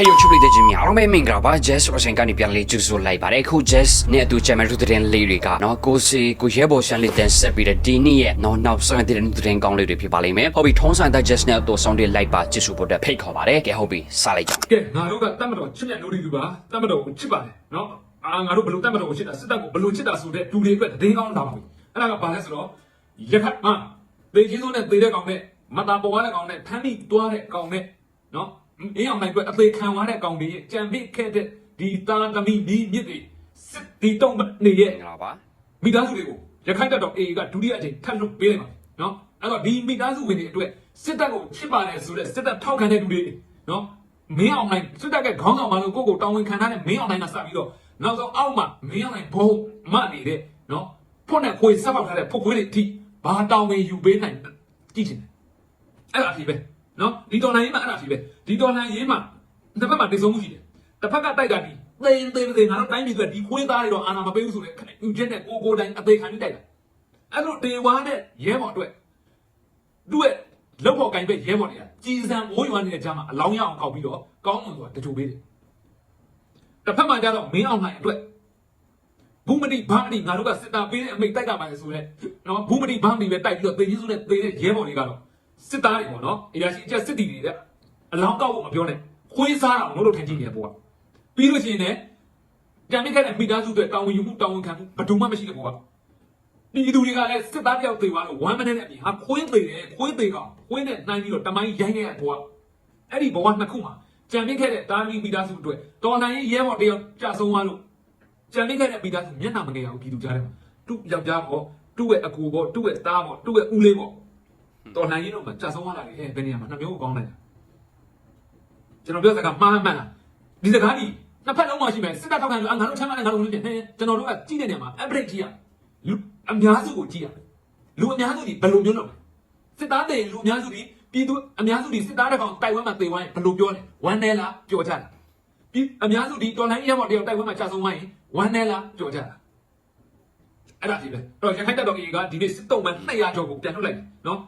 ဟေးယိုချူပလေးတဲ့ချင်းများအားလုံးပဲမင်္ဂလာပါ Jazz အချိန်ကနေပြန်လေးကြိုဆိုလိုက်ပါတယ်အခု Jazz နဲ့အတူ channel တူတဲ့လေးတွေကနော်ကိုစီကိုရဲဘော်ရှန်လေးတန်ဆက်ပြီးတဲ့ဒီနေ့ရဲ့နော်နောက်ဆုံးတဲ့တဲ့ကောင်းလေးတွေဖြစ်ပါလိမ့်မယ်ဟုတ်ပြီထုံးဆိုင်တဲ့ Jazz နဲ့အတူဆောင်တွေလိုက်ပါကြည့်ဆိုဖို့အတွက်ဖိတ်ခေါ်ပါတယ်ကဲဟုတ်ပြီစလိုက်ကြအောင်ကဲငါတို့ကတတ်မတော်ချစ်မြတ်လို့ဒီလူပါတတ်မတော်ကိုချစ်ပါတယ်နော်အာငါတို့ဘလို့တတ်မတော်ကိုချစ်တာစစ်တပ်ကိုဘလို့ချစ်တာဆိုတဲ့လူတွေအတွက်တည်င်းကောင်းလာပါပြီအဲ့ဒါကဘာလဲဆိုတော့ရခတ်မသေချင်းစုံနဲ့သေတဲ့ကောင်နဲ့မတာပေါ်တဲ့ကောင်နဲ့ဖမ်းပြီးတွားတဲ့ကောင်နဲ့နော် အင်းအောင်နိုင်အတွက်အသေးခံသွားတဲ့ကောင်တွေရဲ့ကြံပိခဲ့တဲ့ဒီတာသမီဒီမြစ်တွေစစ်ဒီတုံးနေရဲ့မင်္ဂလာပါမိသားစုတွေကိုရခိုင်တပ်တော် AA ကဒုတိယအကြိမ်ထပ်လွတ်ပေးလိုက်ပါနော်အဲ့တော့ဒီမိသားစုဝင်တွေအတွက်စစ်တပ်ကိုချစ်ပါတယ်ဆိုတဲ့စစ်တပ်ထောက်ခံတဲ့လူတွေနော်မင်းအောင်နိုင်စစ်တပ်ကခေါင်းဆောင်မလို့ကိုယ့်ကိုတောင်းဝင်ခံထားတဲ့မင်းအောင်နိုင်ကစပြီးတော့နောက်ဆုံးအောက်မှာမင်းအောင်နိုင်ဘုံမနေတဲ့နော်ဖွင့်တဲ့ခွေဆက်ပေါက်ထားတဲ့ဖုတ်ခွေးတွေအထိဘာတောင်းဝင်ယူပေးနိုင်ကြည့်ချင်တယ်အဲ့ဒါအဖြစ်ပဲ နော်ဒီတော်လိုင်းရေးမှာအဲ့ဒါအဖြစ်ပဲဒီတော်လိုင်းရေးမှာတစ်ဖက်မှာတည်ဆုံးမှုရှိတယ်တစ်ဖက်ကတိုက်တာဒီသိရင်သိသိငါတို့တိုင်းပြည်ကဒီခွေးသားတွေတော့အာဏာမပေးဘူးဆိုတဲ့ခက်ယူချက်နဲ့ကိုကိုတိုင်းအသေးခံပြီးတိုက်တာအဲ့လိုတေဝါနဲ့ရဲဘော်အတွက်သူ့ရဲ့လောက်ပေါ်ကင်ပဲရဲဘော်တွေကကြည်စံမိုးရွာနေတဲ့ကြားမှာအလောင်းရအောင်ခောက်ပြီးတော့ကောင်းမွန်စွာတချို့ပေးတယ်တစ်ဖက်မှာကျတော့မင်းအောင်နိုင်အတွက်ဘူးမတိဘာမတိငါတို့ကစစ်တာပေးတဲ့အမိတ်တိုက်တာပါလေဆိုတော့နော်ဘူးမတိဘာမတိပဲတိုက်ပြီးတော့သေကြီးစုနဲ့သေတဲ့ရဲဘော်တွေကတော့ စစ်သားတွေပေါ့နော်အရာရှိအကျက်စစ်တီတွေတဲ့အလောင်းကောက်ဖို့မပြောနဲ့ခွေးစားတာလို့လို့ထင်ကြည့်နေပေါ်ကပြီးလို့ရှိရင်လည်းကြံမိခဲ့တဲ့မိသားစုတွေတောင်းဝင်ယူမှုတောင်းဝင်ခံမှုဘယ်သူမှမရှိတဲ့ပေါ်ကဒီသူတွေကလည်းစစ်သားတယောက်သေသွားလို့ဝမ်းမနဲ့နဲ့အပြင်ဟာခွေးသေတယ်ခွေးသေကောင်ခွေးနဲ့နှိုင်းပြီးတော့တမိုင်းရိုင်းခဲ့တဲ့ပေါ်ကအဲ့ဒီဘဝနှစ်ခုမှာကြံမိခဲ့တဲ့တာမီမိသားစုတွေတော်နိုင်ရဲဘော်တယောက်ကြာဆုံးသွားလို့ကြံနေခဲ့တဲ့မိသားစုမျက်နှာမငယ်အောင်ပြည်သူကြားထဲမှာသူ့ယောက်ျားပေါ့သူ့ရဲ့အကူပေါ့သူ့ရဲ့သားပေါ့သူ့ရဲ့ဦးလေးပေါ့ တော်နိုင်ရင်တော့မကြာဆုံးသွားတာလေဟဲ့ဘယ်နေရာမှာနှစ်မျိုးကိုကောင်းလိုက်တာကျွန်တော်ပြောစကားမှားမှန်လားဒီစကားကြီးနှစ်ဖက်လုံးမှာရှိမယ်စစ်တပ်ထောက်ခံလို့ငါတို့ချမ်းသာတယ်ငါတို့ဝင်တယ်ဟဲ့ကျွန်တော်တို့ကကြည့်တဲ့နေရာမှာ average ကြီးอ่ะလူအများစုကိုကြည့်ရလူအများစုကြီးဘယ်လိုမျိုးလုပ်လဲစစ်သားတွေလူအများစုကြီးပြည်သူအများစုကြီးစစ်သားတဲ့ကောင်တိုက်ဝဲမှာတေဝိုင်းဘယ်လိုပြောလဲဝမ်းနဲလားပြောကြလားပြည်အများစုဒီတော်လိုင်းရဲဘော်တယောက်တိုက်ဝဲမှာကြာဆုံးသွားရင်ဝမ်းနဲလားပြောကြလားအဲ့ဒါဒီပဲအဲ့တော့ရခိုင်တပ်တော်ကြီးကဒီနေ့စစ်တုံးမှ200ကျော်ကိုပြန်ထုတ်လိုက်တယ်နော်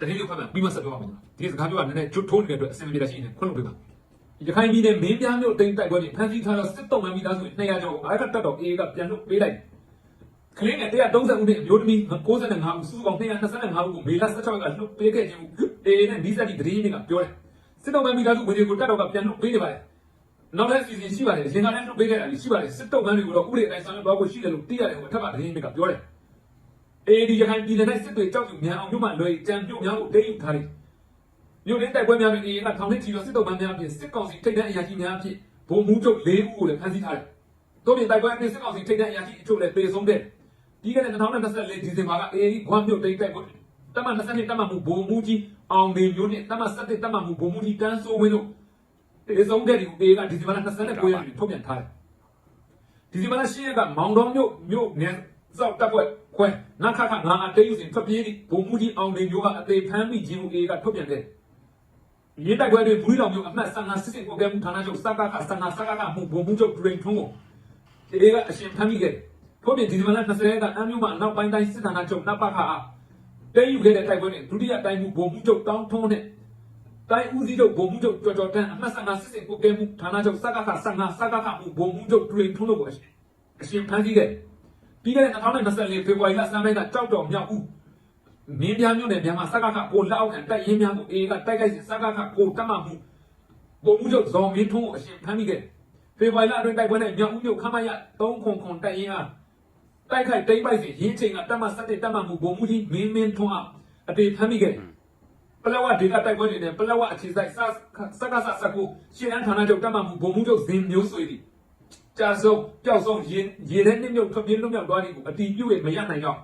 တတိယဖက်မှာပြီးမှဆက်ပြောပါမယ်ဒီစကားပြောတာနည်းနည်းကျွတ်ထိုးနေတဲ့အတွက်အဆင်ပြေတာရှိနေခွင့်လို့ပေးပါရခိုင်ပြည်နယ်မင်းပြားမြို့တိမ်တိုက်ပွဲတွေဖမ်းဆီးထားတော့စစ်တုံးမှမိသားစု200ကျော်ကိုအာရခတ်တပ်တော် AA ကပြန်ထုတ်ပေးလိုက်တယ်ကလေးငယ်130ဦးနဲ့အမျိုးသမီး95ဦးစုစုပေါင်း225ဦးကိုမေလ16ရက်ကလွှတ်ပေးခဲ့ခြင်းကို AA နဲ့နီးစပ်သည့်သတင်းတွေကပြောတယ်စစ်တုံးမှမိသားစုဝင်တွေကိုတပ်တော်ကပြန်ထုတ်ပေးနေပါတယ်နောက်ထပ်စီစဉ်ရှိပါတယ်ရင်ကလည်းထုတ်ပေးခဲ့တာရှိပါတယ်စစ်တုံးမှန်းတွေကိုတော့ဥပဒေအတိုင်းဆောင်ရွက်သွားဖို့ရှိတယ်လို့သိရတယ်ဟိုအထက်ကသတင်းတွေကပြောတယ် အေဒီရခိုင်ပြည်နယ်၌စစ်တွေကြောက်ရွံ့မြန်အောင်မြို့မှလွယ်ကြံပြုတ်များကိုတိတ်ယူထားတယ်မြို့ရင်းတိုက်ပွဲများတွင်အေကထောင်နဲ့ချီသောစစ်တုံးမှန်းများအဖြစ်စစ်ကောင်စီထိပ်တန်းအရာရှိများအဖြစ်ဗိုလ်မှူးချုပ်၄ဦးကိုလည်းဖမ်းဆီးထားတယ်တို့ပြင်တိုက်ပွဲအတွင်းစစ်ကောင်စီထိပ်တန်းအရာရှိအချို့လည်းတေဆုံးတဲ့ပြီးခဲ့တဲ့2024ဒီဇင်ဘာကအေဒီခွမ်းမြို့တိတ်တိုက်ပွဲတမန်22တမန်မှုဗိုလ်မှူးကြီးအောင်နေမျိုးနဲ့တမန်17တမန်မှုဗိုလ်မှူးကြီးတန်းစိုးဝင်းတို့တေဆုံးတဲ့ဒီအေကဒီဇင်ဘာလ29ရက်နေ့ထုတ်ပြန်ထားတယ်ဒီဇင်ဘာလ10ရက်ကမောင်တော်မြို့မြို့နယ် စောက်တပ်ဖွဲ့ခွဲနခခငါအတေးယူစဉ်ထွက်ပြေးသည့်ဘုံမှုကြီးအောင်နေမျိုးကအသေးဖမ်းမိခြင်းကိုအေကထုတ်ပြန်ခဲ့မြေတိုက်ပွဲတွင်ဘူးတော်မျိုးအမှတ်55စစ်စစ်ကိုကဲမှုဌာနချုပ်စကခ55စကခမှုဘုံမှုချုပ်ဒရင်ထုံးကိုအေကအရှင်ဖမ်းမိခဲ့ထုတ်ပြန်ဒီဇင်ဘာလ20ရက်ကအမ်းမြို့မှာအနောက်ပိုင်းတိုင်းစစ်ဌာနချုပ်နပခအားတဲယူခဲ့တဲ့တိုက်ပွဲတွင်ဒုတိယတိုင်းမှုဘုံမှုချုပ်တောင်းထုံးနဲ့တိုင်းဦးစီးချုပ်ဗိုလ်မှူးချုပ်ကြော်ကြော်တန်းအမှတ်55စစ်စစ်ကိုကဲမှုဌာနချုပ်စကခ55စကခမှုဗိုလ်မှူးချုပ်တွင်ထုံးတို့ကိုအရှင်ဖမ်းဆီးခဲ့ ပြီးခဲ့တဲ့2024ဖေဖော်ဝါရီလ3ရက်နေ့ကကြောက်တော်မြောက်ဦးမင်းပြားမြို့နယ်မြန်မာစကခကိုလက်အောက်ခံတိုက်ရင်များကိုအေကတိုက်ခိုက်စဉ်စကခကိုတတ်မှမှုဗိုလ်မှူးချုပ်ဇော်မင်းထုံးကိုအရှင်ဖမ်းမိခဲ့ဖေဖော်ဝါရီလအတွင်းတိုက်ပွဲနဲ့မြောက်ဦးမြို့ခမရ3ခွန်ခွန်တိုက်ရင်အားတိုက်ခိုက်တိမ့်ပိုက်စဉ်ရင်းချိန်ကတတ်မှ7တတ်မှမှုဗိုလ်မှူးကြီးမင်းမင်းထွန်းအားအတေဖမ်းမိခဲ့ပလက်ဝဒေတာတိုက်ပွဲတွေနဲ့ပလက်ဝအခြေစိုက်စစကစစကုရှင်းရန်ဌာနချုပ်တတ်မှမှုဘုံမှုချုပ်ဇင်မျိုးဆွေသည် ကြာဆုံးပျောက်ဆုံးရေရေထဲနှိမ့်မြုပ်ထွက်ပြေးလွတ်မြောက်သွားသည်ကိုအတီးပြုတ်ရမရနိုင်တော့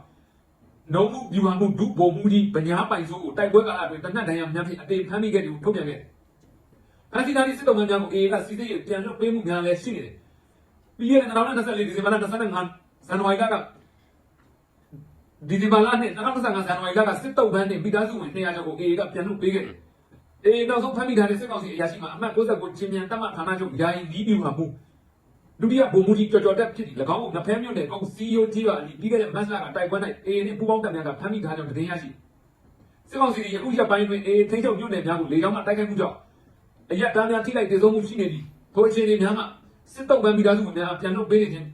နှုံမှုပြူဟန်မှုဒုဘုံမှုကြီးဗညာပိုင်ဆိုးကိုတိုက်ပွဲကာလအတွင်းတနတ်တန်ရများဖြင့်အတေဖမ်းမိခဲ့တယ်ကိုထုတ်ပြန်ခဲ့ဖမ်းဆီးထားသည့်စစ်တုံးများကိုအေအေကစီစစ်ရပြန်လွှတ်ပေးမှုများလည်းရှိနေတယ်ပြီးခဲ့တဲ့2024ဒီဇင်ဘာလ25ဇန်နဝါရီလကဒီဒီမာလာနဲ့2025ဇန်နဝါရီလကစစ်တုပ်ပန်းနဲ့မိသားစုဝင်200ကျော်ကို AA ကပြန်ထုတ်ပေးခဲ့တယ်။ AA နောက်ဆုံးဖမ်းမိထားတဲ့စစ်ကောင်စီအရာရှိမှအမှတ်69ချင်းမြန်တမတ်ဌာနချုပ်ယာယီလီးပြူမှာမှု ဒုတိယဗိုလ်မှူးကြီးကြော်ကြော်တက်ဖြစ်ပြီး၎င်းကိုငဖဲမြို့နယ်ကောင်စီယိုကြီးပါအနီးပြီးခဲ့တဲ့မတ်လကတိုက်ပွဲ၌ AA နဲ့ပူးပေါင်းတပ်များကဖမ်းမိထားကြောင်းသတင်းရရှိစစ်ကောင်စီရဲ့အခုရက်ပိုင်းတွင် AA ထိန်းချုပ်မြို့နယ်များကိုလေကြောင်းမှတိုက်ခိုက်မှုကြောင့်တအရက်သားများထိလိုက်တည်ဆုံးမှုရှိနေသည်ထိုအခြေအနေများမှာစစ်တုံးပန်းမိသားစုဝင်များပြန်လို့ပေးနေခြင်း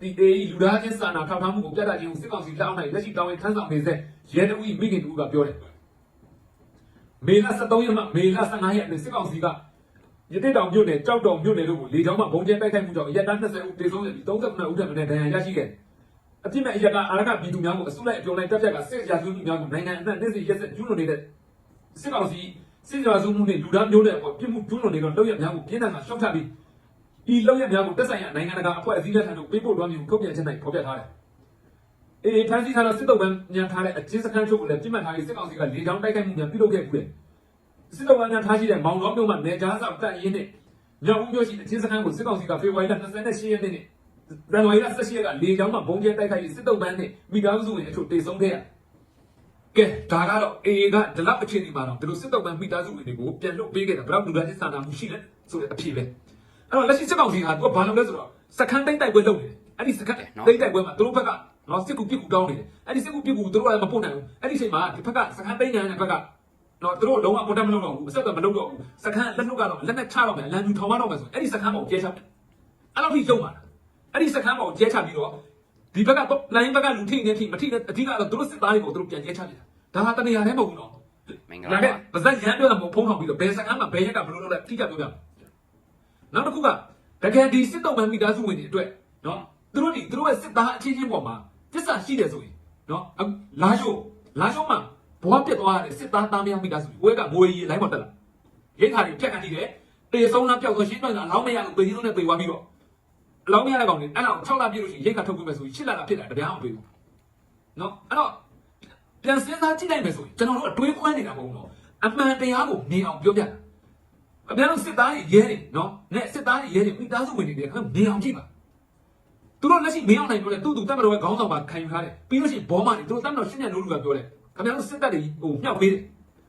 ဒီအေးလူသားချင်းစာနာထောက်ထားမှုကိုပြသခြင်းကိုစစ်ကောင်စီလက်အောက်၌လက်ရှိတောင်းရင်ထမ်းဆောင်နေစေရဲတဝီမိခင်တူကပြောတယ်မေလ23ရက်မှမေလ15ရက်နေ့စစ်ကောင်စီက ရတိတောင်မြို့နယ်ကြောက်တောင်မြို့နယ်တို့ကိုလေကြောင်းမှဘုံကျဲတိုက်ခိုက်မှုကြောင့်အရက်သား20ဦးတေဆုံးခဲ့ပြီး39ဦးထပ်မံဒဏ်ရာရရှိခဲ့တယ်အပြစ်မဲ့အရက်ကအာရကပြည်သူများကိုအစုလိုက်အပြုံလိုက်တပ်ဖြတ်ကစစ်ရာဇဝတ်မှုများကိုနိုင်ငံအနှံ့နေ့စဉ်ရက်ဆက်ကျူးလွန်နေတဲ့စစ်ကောင်စီစစ်ရာဇဝတ်မှုနဲ့လူသားမျိုးတဲ့ပေါ်ပြစ်မှုကျူးလွန်နေတော့လောက်ရများကိုပြင်းထန်စွာရှော့ချပြီးဒီလောက်ရများကိုတက်ဆိုင်ရာနိုင်ငံတကာအဖွဲ့အစည်းလက်ထံသို့ပေးပို့သွားမည်ကိုထုတ်ပြန်ချက်၌ဖော်ပြထားတယ်။အေးဖန်စီထားတဲ့စစ်တုပ်ပန်းညံထားတဲ့အချင်းစခန်းချုပ်ကိုလည်းပြစ်မှတ်ထားပြီးစစ်ကောင်စီကလေကြောင်းတိုက်ခိုက်မှုများပြုလုပ်ခဲ့ပြီးတယ်။ စစ်တုပ်ပန်းညံထားရှိတဲ့မောင်တော်မြို့မှာနေကြားဆောင်တပ်ရင်းနဲ့ညောင်ဦးမြို့ရှိတဲ့အချင်းစခန်းကိုစစ်ကောင်စီကဖေဖော်ဝါရီလ28ရက်နေ့နဲ့ဇန်နဝါရီလ18ရက်ကလေကြောင်းမှာဘုံကျဲတိုက်ခိုက်ပြီးစစ်တုပ်ပန်းနဲ့မိသားစုဝင်အချို့တေဆုံးခဲ့ရတယ်။ကဲဒါကတော့အေကဒီလောက်အခြေအနေမှာတော့ဒီလိုစစ်တုပ်ပန်းမိသားစုဝင်တွေကိုပြန်လွတ်ပေးခဲ့တာဘယ်တော့လူသားချင်းစာနာမှုရှိလဲဆိုတဲ့အဖြစ်ပဲအဲ့တော့လက်ရှိစစ်ကောင်စီကသူကဘာလုပ်လဲဆိုတော့စခန်းသိမ်းတိုက်ပွဲလုပ်နေတယ်အဲ့ဒီစခန်းသိမ်းတိုက်ပွဲမှာသူတို့ဘက်ကနော်စစ်ကူပြစ်ကူတောင်းနေတယ်အဲ့ဒီစစ်ကူပြစ်ကူသူတို့ကမပို့နိုင်ဘူးအဲ့ဒီချိန်မှာဒီဘက်ကစခန်းသိမ်းနေတဲ့ဘက်က နော်သူတို့လုံးဝကွန်တက်မလုပ်တော့ဘူးအဆက်အသွယ်မလုပ်တော့ဘူးစခန်းလက်လွတ်ကတော့လက်နဲ့ချတော့မယ်လမ်းယူထောင်မတော့မယ်ဆိုအဲ့ဒီစခန်းပေါ်ကျဲချတယ်အဲ့တော့ထိရုံပါလားအဲ့ဒီစခန်းပေါ်ကျဲချပြီးတော့ဒီဘက်ကတော့လိုင်းဘက်ကလူထိနေထိမထိနေအဓိကတော့သူတို့စစ်သားတွေကိုသူတို့ပြန်ကျဲချပြတာဒါဟာတနေရာတည်းမဟုတ်ဘူးနော်မင်္ဂဒါလာပေပါမဲ့ပါဇက်ရမ်းပြောတာမဟုတ်ဖုံးထောင်ပြီးတော့ဘယ်စကားမှဘယ်ရက်ကဘယ်လိုလုပ်လဲတိကျပြောပြမယ်နောက်တစ်ခုကတကယ်ဒီစစ်တုံးမှမိသားစုဝင်တွေအတွက်နော်သူတို့ဒီသူတို့ရဲ့စစ်သားအချင်းချင်းပေါ်မှာတစ္ဆာရှိတယ်ဆိုရင်နော်အခုလာရှိုးလာရှိုးမှာ ဘဝပြတ်သွားတဲ့စစ်သားသားများမိသားစုဝဲကငွေရီလိုင်းပေါ်တက်လာရိတ်ခါတွေဖြတ်ခံနေတယ်တေဆုံးလားပျောက်ဆုံးရှင်းတော့အလောင်းမရလို့ပေကြီးလုံးနဲ့ပေသွားပြီးတော့အလောင်းမရတဲ့ကောင်တွေအဲ့လောက်6လပြည့်လို့ရှိရင်ရိတ်ခါထုတ်ပြမယ်ဆိုရင်8လလာဖြစ်တာတပြားအောင်တွေ့ဘူးနော်အဲ့တော့ပြန်စဉ်းစားကြည့်လိုက်မယ်ဆိုရင်ကျွန်တော်တို့အတွေးခွဲနေတာမဟုတ်ဘူးနော်အမှန်တရားကိုမြင်အောင်ပြောပြတာအပြန်လို့စစ်သားတွေရဲတွေနော်နဲ့စစ်သားတွေရဲတွေမိသားစုဝင်တွေခင်ဗျမြင်အောင်ကြည့်ပါသူတို့လက်ရှိမင်းအောင်နိုင်ပြောတယ်သူ့သူတက်မတော်ရဲ့ခေါင်းဆောင်ပါခံယူထားတယ်ပြီးလို့ရှိရင်ဘောမတွေသူတို့တက်မတော်ရှင်းညံလို့လူကပြောတယ် ခင်ဗျားတို့စစ်တပ်တွေဟိုမြှောက်ပေးတယ်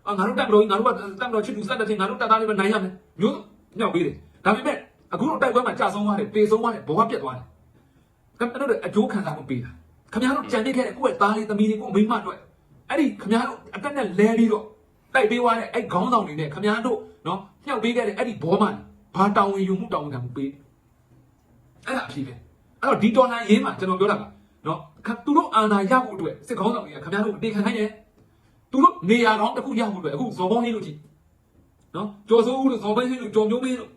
အာငါတို့တက်မတော်ကြီးငါတို့ကတက်မတော်ချစ်သူစက်တဲ့ချင်းငါတို့တက်သားတွေပဲနိုင်ရမယ်မျိုးမြှောက်ပေးတယ်ဒါပေမဲ့အခုတော့တိုက်ပွဲမှာကြာဆုံးသွားတယ်ပေဆုံးသွားတယ်ဘောကပြတ်သွားတယ်ခင်ဗျားတို့အကျိုးခံစားမှုပေးတာခင်ဗျားတို့ကြံနေခဲ့တဲ့ကိုယ့်ရဲ့သားလေးသမီးလေးကိုမိမတို့အဲ့ဒီခမားတို့အတက်နဲ့လဲပြီးတော့တိုက်ပေးသွားတဲ့အဲ့ခေါင်းဆောင်တွေနဲ့ခမားတို့နော်ညှောက်ပေးခဲ့တဲ့အဲ့ဒီဘောမန်ဘာတောင်းဝင်ယူမှုတောင်းဝင်ခံမှုပေးအဲ့ဒါအဖြစ်ပဲအဲ့တော့ဒီတော်လိုင်းရေးမှာကျွန်တော်ပြောတာက နော်ခသူတို့အာဏာရဖို့အတွက်စစ်ခေါင်းဆောင်တွေကခမားတို့အတေခံနိုင်တယ်သူတို့နေရာကောင်းတစ်ခုရဖို့အတွက်အခုဇော်ဘောင်းဟင်းလို့ကြည့်နော်ကျော်စိုးဦးလို့ဇော်ဘင်းဟင်းလို့ကျော်မျိုးမင်းလို့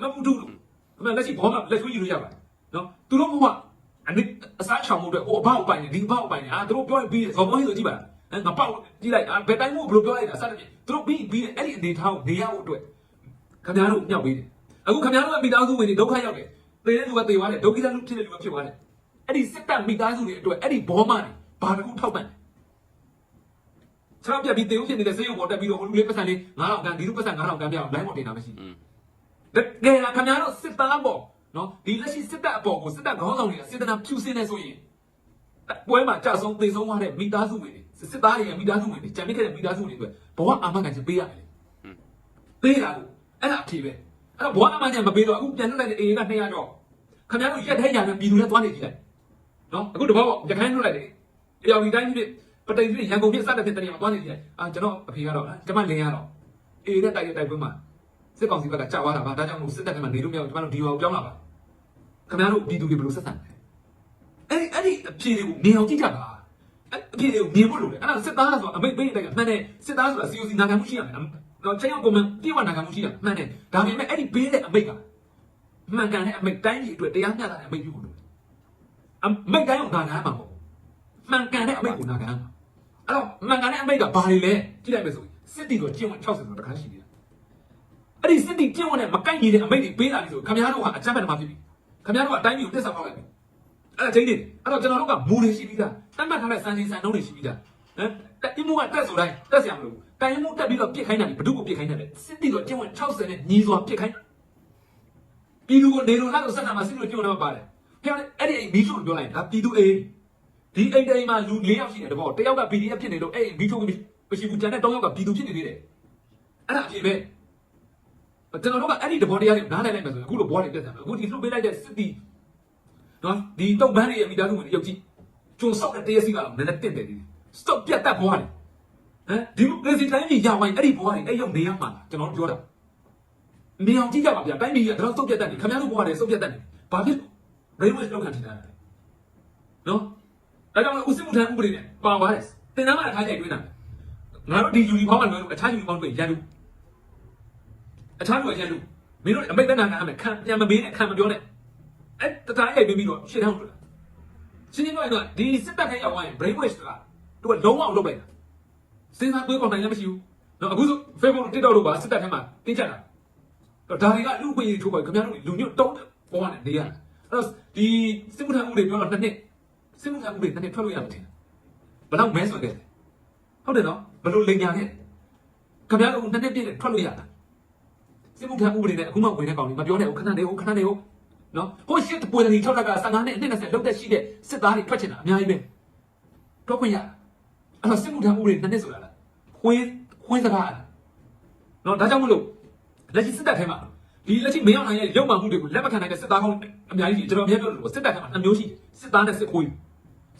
မပူတူလို့ခမားလက်ရှိဘောမလက်ချွေးယူလို့ရပါတယ်နော်သူတို့ဘုရားအနည်းအစားချောင်မှုအတွက်ဟိုအဘောက်ပိုင်နေဒီအဘောက်ပိုင်နေအာသူတို့ပြောရင်ပြီးဇော်ဘောင်းဟင်းလို့ကြည့်ပါလားငါပေါက်ကြည့်လိုက်အာဘယ်တိုင်းမို့ဘယ်လိုပြောလိုက်တာစသဖြင့်သူတို့ပြီးပြီးအဲ့ဒီအနေထားကိုနေရဖို့အတွက်ခင်ဗျားတို့ညှောက်ပေးတယ်အခုခင်ဗျားတို့ကမိသားစုဝင်တွေဒုက္ခရောက်တယ်သေတဲ့လူကသေသွားတယ်ဒုက္ခိတလူဖြစ်တဲ့လူကဖြစ်သွားတယ် အဲ့ဒီစစ်တပ်မိသားစုတွေအတွက်အဲ့ဒီဘောမတွေဘာတခုထောက်ပံ့ခြေောက်ပြတ်ပြီးတေဦးဖြစ်နေတဲ့ဆေးရုံပေါ်တက်ပြီးတော့ဟိုလူလေးပတ်စံလေး9000ကန်ဒီလူပတ်စံ9000ကန်ပြအောင်လိုင်းပေါ်တင်တာမရှိဘူးတကယ်လားခင်ဗျားတို့စစ်သားပေါ်နော်ဒီလက်ရှိစစ်တပ်အပေါ်ကိုစစ်တပ်ခေါင်းဆောင်တွေကစစ်တပ်ဖြူစင်းနေဆိုရင်ပွဲမှာကြာဆုံးသေဆုံးသွားတဲ့မိသားစုဝင်တွေစစ်သားတွေရဲ့မိသားစုဝင်တွေကြံမိခဲ့တဲ့မိသားစုတွေအတွက်ဘဝအာမခံချက်ပေးရတယ်။ပေးတာကိုအဲ့ဒါအဖြစ်ပဲ။အဲ့တော့ဘဝအာမခံချက်မပေးတော့အခုပြန်လွတ်လိုက်တဲ့အေက200ကျော်ခင်ဗျားတို့ရက်ထိုင်းညာနဲ့ပြည်သူနဲ့သွားနေကြည့်လိုက်။ နော်အခုတဘောရခိုင်လွတ်လိုက်တယ်။အေယော်ဒီတိုင်းကြီးပတိန်ကြီးရန်ကုန်ပြည်စတဲ့တဲ့တည်းမှာသွားနေကြည့်လိုက်။အာကျွန်တော်အဖေကတော့ကျွန်မလင်ရတော့အေနဲ့တိုက်တဲ့တိုက်ပွဲမှာစစ်ကောင်စီဘက်ကကြာသွားတာပါဒါကြောင့်မို့စစ်တပ်ကမှနေလို့မရဘူးကျွန်တော်ဒီဟောပြောင်းလာပါခင်ဗျားတို့ပြည်သူတွေဘယ်လိုဆက်ဆံလဲအဲ့ဒီအဲ့ဒီအဖြေတွေကိုမြင်အောင်ကြည့်ကြတာအဲ့အဖြေတွေကိုမြင်ဖို့လိုတယ်အဲ့ဒါစစ်သားဆိုအမိတ်ပေးတဲ့ကမှန်တယ်စစ်သားဆိုတာ COC နာခံမှုရှိရမယ်တော့ချိန်အောင်ကွန်မန်ပြေဝနာခံမှုရှိရမှန်တယ်ဒါပေမဲ့အဲ့ဒီပေးတဲ့အမိတ်ကမှန်ကန်တဲ့အမိတ်တိုင်းကြီးအတွက်တရားမျှတတဲ့အမိတ်ပြုဖို့လိုတယ် အမိတ်တိုင်းကိုနာခံမှာမဟုတ်မှန်ကန်တဲ့အမိတ်ကိုနာခံမှာအဲ့တော့မှန်ကန်တဲ့အမိတ်ကဘာတွေလဲကြည့်လိုက်မယ်ဆိုရင်စစ်တီဆိုကျင့်ဝတ်60ဆိုတခါရှိတယ်အဲ့ဒီစစ်တီကျင့်ဝတ်နဲ့မကိုက်ညီတဲ့အမိတ်တွေပေးလာပြီဆိုခင်ဗျားတို့ဟာအကြမ်းဖက်မှာဖြစ်ပြီခင်ဗျားတို့ကအတိုင်းကြီးကိုတစ္ဆာဖောက်လိုက်ပြီအဲ့ဒါချင်းနေအဲ့တော့ကျွန်တော်တို့ကမူတွေရှိပြီးသားတတ်မှတ်ထားတဲ့စံချိန်စံနှုန်းတွေရှိပြီးသားဟမ်တက်အင်းမိုးကတက်ဆိုတိုင်းတက်ဆရာမလို့တိုင်မိုးတက်ပြီးတော့ပြစ်ခိုင်းတာဘဒုကိုပြစ်ခိုင်းတယ်စစ်တီတော့ကျင့်ဝင်60နဲ့ညီစွာပြစ်ခိုင်းပြည်သူကနေလို့လားဆိုစက်တာမှာစစ်လို့ကျင့်ဝင်တော့ပါတယ် ခင်ဗျအဲ့ဒီအိမ်မီးချို့ပြောလိုက်ဒါပြည်သူအိမ်ဒီအိမ်တိုင်းမှာလူ၄ယောက်ရှိတယ်တဘောတယောက်က PDF ဖြစ်နေလို့အဲ့မီးချို့မရှိဘူးကျန်တဲ့၃ယောက်ကပြည်သူဖြစ်နေသေးတယ်အဲ့ဒါအဖြစ်ပဲကျွန်တော်တို့ကအဲ့ဒီတဘောတရားတွေနားလည်လိုက်မယ်ဆိုရင်အခုလိုဘောတွေတက်တယ်အခုဒီလှုပ်ပေးလိုက်တဲ့စစ်တီနော်ဒီတုတ်ပန်းတွေရဲ့မိသားစုဝင်တွေရုပ်ကြည့်ကျုံဆောက်တဲ့တရစီကတော့နည်းနည်းတင့်တယ်ဒီစတော့ပြတ်တက်ဘွားတယ်ဟမ်ဒီမိုကရေစီတိုင်းပြည်ရဝိုင်းအဲ့ဒီဘွားတွေအဲ့ရုပ်နေရမှာကျွန်တော်တို့ပြောတာနေအောင်ကြည့်ကြပါဗျာတိုင်းပြည်ကတော့စုပ်ပြတ်တတ်နေခင်ဗျားတို့ဘဝတွေစုပ်ပြတ်တတ်နေဘာဖြစ်လို့ brainwash လောက်ခံနေတာလဲနော်အဲကြောင့်ဦးစစ်မှုထမ်းဥပဒေနဲ့ပါပါတယ်တင်တန်းမှာထားကြိုက်တွင်းတာငါတို့ဒီယူနီဖောင်းမှာလွယ်လို့အခြားယူနီဖောင်းတွေရန်လို့အခြားလူရန်လို့မင်းတို့အမိတ်တနာနာမယ်ခံပြန်မမေးနဲ့ခံမပြောနဲ့အဲတတိုင်းရိုက်ပြီးတော့ရှင်းထောင်းလို့ရှင်းရှင်းပြောရင်တော့ဒီစစ်တပ်ခဲရောက်သွားရင် brainwash ကသူကလုံးဝလုပ်လိုက်တာစဉ်းစားတွေးပေါ်နိုင်လည်းမရှိဘူးနော်အခုဆို Facebook တို့ TikTok တို့ပါစစ်တပ်ထဲမှာတင်းချတာတော့ဒါတွေကလူ့အခွင့်အရေးချိုးပါခင်ဗျားတို့လူညွတ်တုံးပေါ်ကနေနေရ အဲ့တော့ဒီစစ်မှုထမ်းဥပဒေပြောတော့နှစ်နှစ်စစ်မှုထမ်းဥပဒေနှစ်နှစ်ထွက်လို့ရမှာတင်ဘယ်တော့မဲဆွဲခဲ့လဲဟုတ်တယ်နော်ဘယ်လိုလိန်ညာခဲ့ခင်ဗျားတို့နှစ်နှစ်ပြည့်တယ်ထွက်လို့ရတာစစ်မှုထမ်းဥပဒေနဲ့အခုမှဝင်တဲ့ကောင်တွေမပြောနဲ့ဟိုခဏနေဟိုခဏနေဟိုနော်ဟိုရှစ်ပွေတယ်ထောက်တာက15နှစ်အနှစ်20လောက်တဲ့ရှိတဲ့စစ်သားတွေထွက်ချင်တာအများကြီးပဲတော့ခွင့်ရအဲ့တော့စစ်မှုထမ်းဥပဒေနှစ်နှစ်ဆိုတာလားခွေးခွေးစကားလားနော်ဒါကြောင့်မလို့လက်ရှိစစ်တပ်ထဲမှာ ဒီလက်ရှိမင်းအောင်နိုင်ရဲ့ရုပ်မှန်မှုတွေကိုလက်မခံနိုင်တဲ့စစ်သားကောင်းအများကြီးကျွန်တော်အများပြောလို့စစ်တပ်ထဲမှာနှစ်မျိုးရှိစစ်သားနဲ့စစ်ခွေး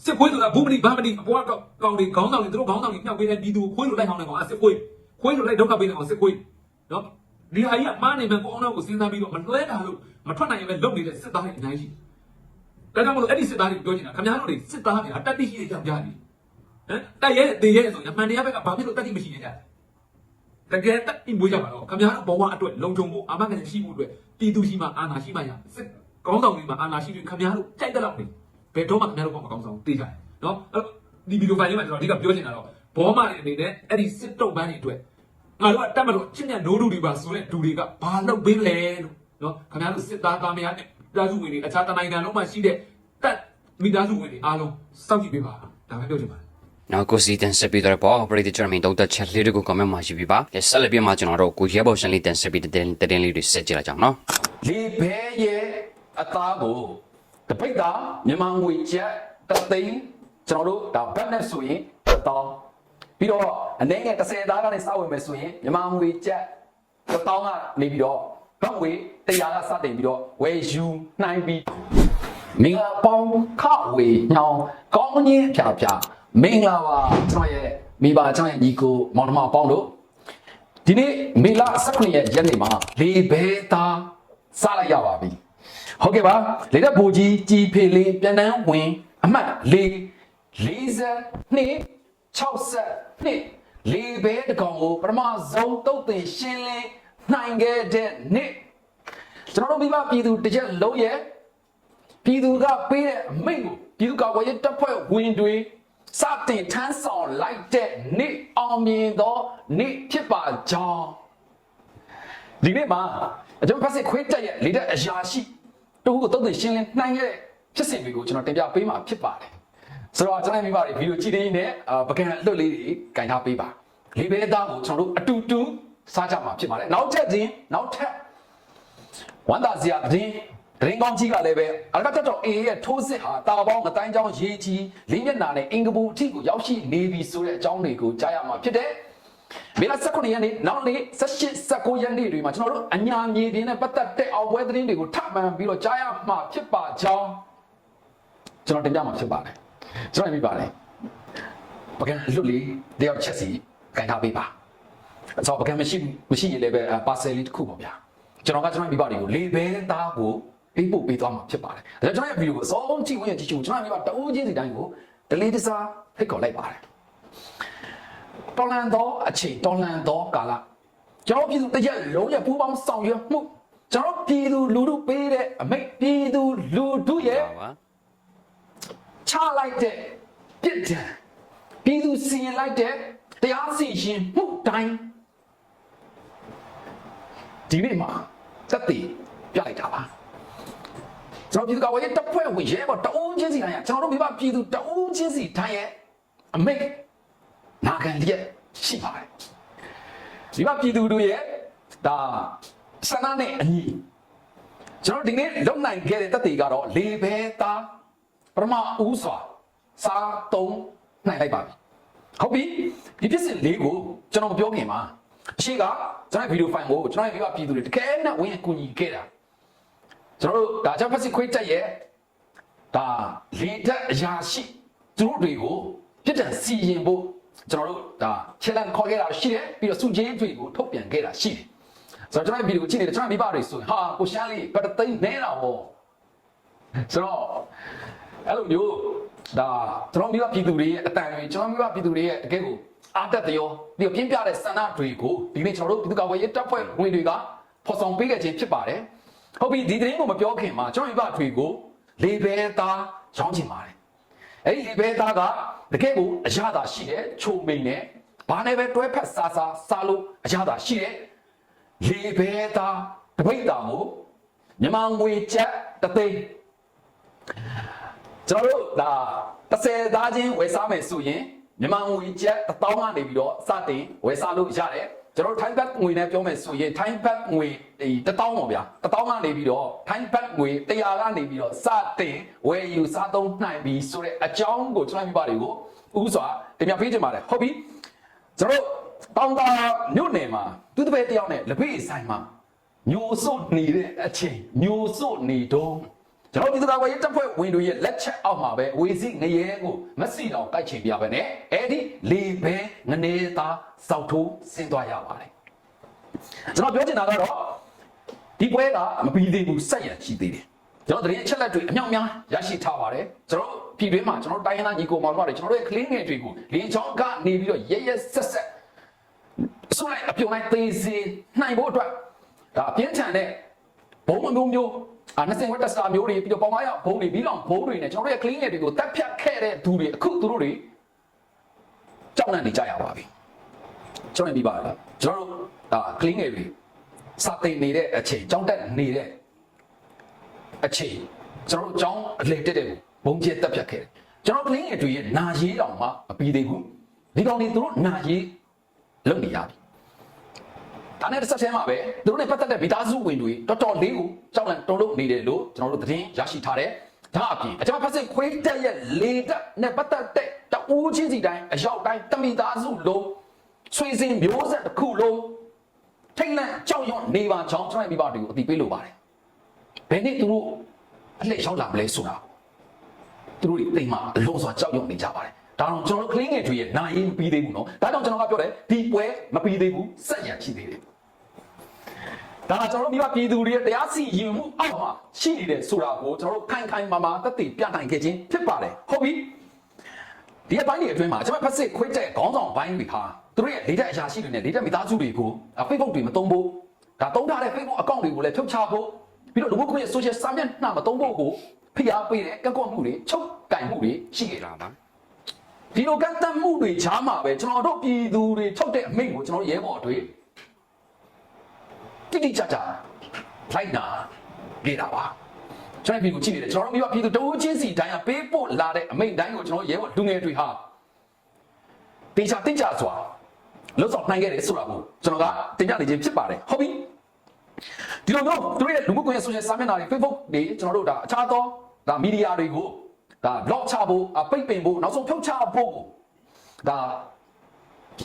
စစ်ခွေးဆိုတာဘူမဏိဗမဏိအပေါ်ကတော့ကောင်းတွေခေါင်းဆောင်တွေသူတို့ခေါင်းဆောင်တွေနှောက်ပေးတဲ့ပြည်သူခွေးလိုလိုက်အောင်လည်းကောင်အစစ်ခွေးခွေးလိုလိုက်ဒုက္ခပေးတဲ့ကောင်စစ်ခွေးနော်ဒီဟာကြီးကမားနေမှကိုအောင်တော့ကိုစဉ်းစားပြီးတော့မလွဲတာလို့မထွက်နိုင်ရင်ပဲလုပ်နေတဲ့စစ်သားတွေအများကြီးဒါကြောင့်မလို့အဲ့ဒီစစ်သားတွေပြောချင်တာခင်ဗျားတို့တွေစစ်သားတွေအတက်တိရှိတဲ့ကြောင်ကြားပြီဟမ်တိုက်ရဲတေရဲဆိုရင်အမှန်တရားဘက်ကဘာဖြစ်လို့တက်တိမရှိနေကြလဲ တကယ်တက်ပြီးမွေးကြပါတော့ခင်ဗျားတို့ဘဝအတွက်လုံခြုံဖို့အာမခံရှိမှုအတွက်ပြည်သူရှိမှအာဏာရှိမှရစစ်ကောင်းဆောင်တွေမှာအာဏာရှိတွေခင်ဗျားတို့ကြိုက်တဲ့လောက်နေဘယ်တော့မှခင်ဗျားတို့ဘောမကောင်းဆောင်တေးကြတယ်နော်အဲ့ဒီဗီဒီယိုဖိုင်လေးမှာကျွန်တော်အဓိကပြောချင်တာတော့ဘောမတွေအနေနဲ့အဲ့ဒီစစ်တုံးပန်းတွေအတွက်ငါတို့ကတတ်မလို့ချစ်မြတ်နိုးတူတွေပါဆိုတဲ့ဒူတွေကဘာလုပ်ပေးလဲလို့နော်ခင်ဗျားတို့စစ်သားသားများနဲ့ပြည်သူဝင်တွေအခြားတနိုင်ငံလုံးမှာရှိတဲ့တက်မိသားစုဝင်တွေအားလုံးစောင့်ကြည့်ပေးပါဒါပဲပြောချင်ပါတယ် နောက်ကိုစီတန်ဆက်ပြီးတော့ပေါ့ operator ကျွန်တော်မင်းတော့တက်ချက်လေးတွေကို comment မှာရှိပြီးပါလက်ဆက်လက်ပြမှာကျွန်တော်တို့ကိုရဲဘော်ရှန်လေးတန်ဆက်ပြီးတဲ့တဲ့တဲ့လေးတွေဆက်ကြည့်လိုက်ကြအောင်နော်လေဘဲရဲ့အသားကိုတပိတ်တာမြန်မာငွေကျပ်တသိန်းကျွန်တော်တို့ဒါဘတ်နဲ့ဆိုရင်တစ်တောင်းပြီးတော့အနေငယ်30သားကနေစဝင်မယ်ဆိုရင်မြန်မာငွေကျပ်တစ်တောင်းကနေပြီးတော့ဘတ်ငွေ100ကစတင်ပြီးတော့ဝယ်ယူနိုင်ပြီးမင်္ဂလာပေါင်းခဝေညောင်းကောင်းကြီးဖြာဖြာ မင်္ဂလာပါကျွန်တော်ရဲ့မိဘကျွန်တော်ရဲ့ညီကိုမောင်နှမပေါင်းတို့ဒီနေ့မေလ18ရက်ရက်နေ့မှာလေဘဲသားစားလိုက်ရပါပြီဟုတ်ကဲ့ပါလေတဲ့ဘူကြီးကြည်ဖေလေးပြန်တန်းဝင်အမှတ်၄42 62လေဘဲတကောင်ကိုပထမဆုံးတုတ်တင်ရှင်းလင်းနိုင်ခဲ့တဲ့နေ့ကျွန်တော်တို့မိဘပြည်သူတစ်ချက်လုံးရဲ့ပြည်သူကပေးတဲ့အမိန့်ကိုပြည်သူ့ကာကွယ်ရေးတပ်ဖွဲ့ဝင်တွေ စတင်ထမ်းဆောင်လိုက်တဲ့နေ့အောင်မြင်သောနေ့ဖြစ်ပါကြောင်းဒီနေ့မှာအကျွန်တော်ဖက်စစ်ခွေးတက်ရဲ့လေတဲ့အရာရှိတူကိုတုတ်တင်ရှင်းလင်းနိုင်ခဲ့တဲ့ဖြစ်စဉ်တွေကိုကျွန်တော်တင်ပြပေးမှာဖြစ်ပါတယ်ဆိုတော့ကျွန်တော်မိဘတွေဗီဒီယိုကြည့်နေနေအာပကံအလွတ်လေးတွေကင်ထားပေးပါလေဘဲသားကိုကျွန်တော်တို့အတူတူစားကြမှာဖြစ်ပါတယ်နောက်ထပ်ချင်းနောက်ထပ်ဝမ်းသာစရာသတင်း သတင်းကောင်းကြီးကလည်းပဲအလကတ်တော် A ရဲ့ထိုးစစ်ဟာတာပေါင်းအတိုင်းကြောင်းရေးကြီးလေးမျက်နှာနဲ့အင်္ဂပူအထိကိုရောက်ရှိနေပြီဆိုတဲ့အကြောင်းတွေကိုကြားရမှာဖြစ်တယ်။မေလ18ရက်နေ့နောက်နေ့18 19ရက်နေ့တွေမှာကျွန်တော်တို့အညာမြေပြင်နဲ့ပတ်သက်တဲ့အောင်ပွဲသတင်းတွေကိုထပ်မံပြီးတော့ကြားရမှာဖြစ်ပါကြောင်းကျွန်တော်တင်ပြမှာဖြစ်ပါတယ်။ကျွန်တော်မြင်ပါတယ်။ပကံလွတ်လေးတယောက်ချက်စီကန်ထားပေးပါ။အစောပကံမရှိမရှိရင်လည်းပဲပါဆယ်လေးတစ်ခုပေါ့ဗျာကျွန်တော်ကကျွန်တော်မိဘတွေကိုလေဘဲသားကို ပေးဖို့ပေးသွားမှာဖြစ်ပါတယ်ဒါကြောင့်ကျွန်တော်ရဲ့ဗီဒီယိုကိုအစောကြည့်ဝင်ရကြည့်ချင်ကျွန်တော်မိဘတအိုးချင်းစီတိုင်းကိုဒလေးတစားဖိတ်ခေါ်လိုက်ပါတယ်တော်လန်သောအချိန်တော်လန်သောကာလကျွန်တော်ပြည်သူတစ်ရက်လုံးရဲ့ပူးပေါင်းဆောင်ရွက်မှုကျွန်တော်ပြည်သူလူထုပေးတဲ့အမိတ်ပြည်သူလူထုရဲ့ပါပါချလိုက်တဲ့ပြစ်ဒဏ်ပြည်သူစီရင်လိုက်တဲ့တရားစီရင်မှုတိုင်းဒီနေ့မှာသက်တည်ပြလိုက်တာပါ ကျွန်တော်ပြည်သူကဝေးတပ်ဖွဲ့ဝင်ရဲဘော်တအုံးချင်းစီတိုင်းကကျွန်တော်တို့မိဘပြည်သူတအုံးချင်းစီတိုင်းရဲ့အမိတ်နာခံလျက်ရှိပါတယ်ဒီမှာပြည်သူတို့ရဲ့ဒါစန္ဒနဲ့အညီကျွန်တော်ဒီနေ့လုံနိုင်ခဲ့တဲ့တက်တေကတော့လေဘဲသားပရမဦးစွာစားသုံးနိုင်လိုက်ပါပြီဟုတ်ပြီဒီပြစ်စစ်လေးကိုကျွန်တော်မပြောခင်မှာအရှိကကျွန်တော်ဗီဒီယိုဖိုင်ကိုကျွန်တော်ရဲ့မိဘပြည်သူတွေတကယ်နဲ့ဝင်ကူညီခဲ့တာ ကျွန်တော်တို့ဒါကြောင့်ဖက်စစ်ခွေးတက်ရဲ့ဒါလေတက်အရာရှိသူတို့တွေကိုပြစ်ဒဏ်စီရင်ဖို့ကျွန်တော်တို့ဒါချက်လန်ခေါ်ခဲ့တာရှိတယ်ပြီးတော့စုချင်းတွေကိုထုတ်ပြန်ခဲ့တာရှိတယ်ဆိုတော့ကျွန်တော်ဗီဒီယိုကြည့်နေတယ်ကျွန်တော်မိဘတွေဆိုရင်ဟာကိုရှမ်းလေးဘတ်သိန်းနဲတာဟောဆိုတော့အဲ့လိုမျိုးဒါကျွန်တော်မိဘပြည်သူတွေရဲ့အတန်တွေကျွန်တော်မိဘပြည်သူတွေရဲ့တကယ်ကိုအားတက်တရောဒီပြင်းပြတဲ့ဆန္ဒတွေကိုဒီနေ့ကျွန်တော်တို့ပြည်သူ့ကာကွယ်ရေးတပ်ဖွဲ့ဝင်တွေကဖော်ဆောင်ပေးခဲ့ခြင်းဖြစ်ပါတယ် ဟုတ်ပြီဒီသတင်းကိုမပြောခင်မှာကျွန်တော်မိဘတွေကိုလေဘဲသားရောင်းချင်ပါတယ်အဲ့ဒီလေဘဲသားကတကယ်ကိုအရသာရှိတယ်ချိုမိန်နဲ့ဘာနဲ့ပဲတွဲဖက်စားစားစားလို့အရသာရှိတယ်လေဘဲသားတပိတ်တာကိုမြန်မာငွေကျပ်တစ်သိန်းကျွန်တော်တို့ဒါ30သားချင်းဝယ်စားမယ်ဆိုရင်မြန်မာငွေကျပ်1000ကနေပြီးတော့စတင်ဝယ်စားလို့ရတယ် ကျွန်တော်တို့ time back ငွေနဲ့ပြောမယ်ဆိုရင် time back ငွေဒီ1000ပေါ့ဗျာ1000ကနေပြီးတော့ time back ငွေ100ကနေပြီးတော့စတင်ဝယ်ယူစားသုံးနိုင်ပြီဆိုတဲ့အကြောင်းကိုကျွန်တော်မိဘတွေကိုဥစွာတင်ပြပေးချင်ပါတယ်ဟုတ်ပြီကျွန်တော်တို့တောင်းတာမြို့နယ်မှာသူတပည့်တယောက်နဲ့လက်ဖေးဆိုင်မှာညိုစွတ်နေတဲ့အချိန်ညိုစွတ်နေတော့ကျွန်တော်ဒီကကွာရဲ့တပ်ဖွဲ့ဝင်တွေရဲ့လက်ချက်အောက်မှာပဲဝေစီငရဲကိုမစီတော့တိုက်ချင်ပြပဲနဲ့အဲ့ဒီလေဘဲ ငနေသားစောက်ထိုးဆင်းသွားရပါတယ်ကျွန်တော်ပြောချင်တာကတော့ဒီပွဲကမပြီးသေးဘူးဆက်ရရှိသေးတယ်ကျွန်တော်တရင်အချက်လက်တွေအမြောက်များရရှိထားပါတယ်ကျွန်တော်ပြည်တွင်းမှာကျွန်တော်တိုင်းရင်းသားညီကိုမောင်တို့တွေကျွန်တော်တို့ရဲ့ကလေးငယ်တွေကိုလင်းချောင်းကနေပြီးတော့ရဲရဲဆက်ဆက်ဆိုလိုက်အပြုံလိုက်သေးစေနိုင်ဖို့အတွက်ဒါအပြင်းထန်တဲ့ဘုံအမျိုးမျိုးအာ20ဝက်တက်စတာမျိုးတွေပြီးတော့ပေါင်မရဘုံတွေပြီးတော့ဘုံတွေနဲ့ကျွန်တော်တို့ရဲ့ကလေးငယ်တွေကိုတက်ဖြတ်ခဲ့တဲ့သူတွေအခုသူတို့တွေ ကြောက်လန့်နေကြရပါပြီကျွန်တော်ပြပါလားကျွန်တော်တို့အာကလေးငယ်တွေစာသင်နေတဲ့အချိန်ကြောင်းတက်နေတဲ့အချိန်ကျွန်တော်တို့ကြောင်းအလေတက်တဲ့ကိုဘုံကျက်တက်ဖြတ်ခဲ့တယ်ကျွန်တော်ကလေးငယ်တွေရဲ့နာရေးတောင်မှမပြီးသေးဘူးဒီကောင်တွေသူတို့နာရေးလုပ်နေရပြီဒါနဲ့တစ်ဆက်တည်းမှာပဲသူတို့နဲ့ပတ်သက်တဲ့မိသားစုဝင်တွေတော်တော်လေးကိုကြောက်လန့်တုံ့လို့နေတယ်လို့ကျွန်တော်တို့သတင်းရရှိထားတယ်ဒါအပြင်အကြမ်းဖက်စစ်ခွေးတက်ရဲ့လေတက်နဲ့ပတ်သက်တဲ့ တအူးချင်းစီတိုင်းအရောက်တိုင်းတမိသားစုလုံးဆွေစဉ်မျိုးဆက်တစ်ခုလုံးထိတ်လန့်ကြောက်ရွံ့နေပါကြောင်းကျွန်တော်မိဘတွေကိုအတိပေးလိုပါတယ်ဘယ်နေ့သူတို့အလှည့်ရောက်လာမလဲဆိုတာသူတို့တွေတိမ်မှအလုံးစွာကြောက်ရွံ့နေကြပါတယ်ဒါတော့ကျွန်တော်တို့ကလင်းငယ်တွေရဲ့နာရင်မပြီးသေးဘူးเนาะဒါကြောင့်ကျွန်တော်ကပြောတယ်ဒီပွဲမပြီးသေးဘူးစက်ရရှိသေးတယ် ဒါကကျွန်တော်တို့မိဘပြည်သူတွေရဲ့တရားစီရင်မှုအောက်မှာရှိနေတယ်ဆိုတာကိုကျွန်တော်တို့ခိုင်ခိုင်မာမာသက်သေပြနိုင်ခဲ့ခြင်းဖြစ်ပါတယ်ဟုတ်ပြီ ဒီအပိုင်းတွေအတွင်းမှာကျွန်တော်ဖက်စစ်ခွေးတဲ့ခေါင်းဆောင်ပိုင်းတွေဟာသူတို့ရဲ့လေတက်အရာရှိတွေနဲ့လေတက်မိသားစုတွေကို Facebook တွေမသုံးဖို့ဒါသုံးထားတဲ့ Facebook account တွေကိုလည်းဖြုတ်ချဖို့ပြီးတော့လူမှုကွန်ရက် social စာမျက်နှာမသုံးဖို့ကိုဖိအားပေးတဲ့ကန့်ကွက်မှုတွေချုပ်ကင်မှုတွေရှိခဲ့တာဒါပါဒီလိုကန့်သတ်မှုတွေချားမှာပဲကျွန်တော်တို့ပြည်သူတွေထုတ်တဲ့အမိန့်ကိုကျွန်တော်ရဲဘော်အတွေ့တိတိကျကျလိုက်နာပြေတာပါ ကျွန်တော်ပြည်ကိုကြည့်နေတယ်ကျွန်တော်တို့မျိုးပြည်သူတိုးချင်းစီတိုင်းကပေးပို့လာတဲ့အမိန့်တိုင်းကိုကျွန်တော်ရဲဘော်လူငယ်တွေဟာတေချာတိကျစွာလွတ်ဆောင်နိုင်ခဲ့တယ်ဆိုတာကိုကျွန်တော်ကတင်ပြနေခြင်းဖြစ်ပါတယ်ဟုတ်ပြီဒီလိုမျိုးသူတို့ရဲ့လူမှုကွန်ရက် social စာမျက်နှာတွေ Facebook တွေကျွန်တော်တို့ဒါအခြားသောဒါမီဒီယာတွေကိုဒါ block ချဖို့အပိတ်ပင်ဖို့နောက်ဆုံးဖြုတ်ချဖို့ကိုဒါ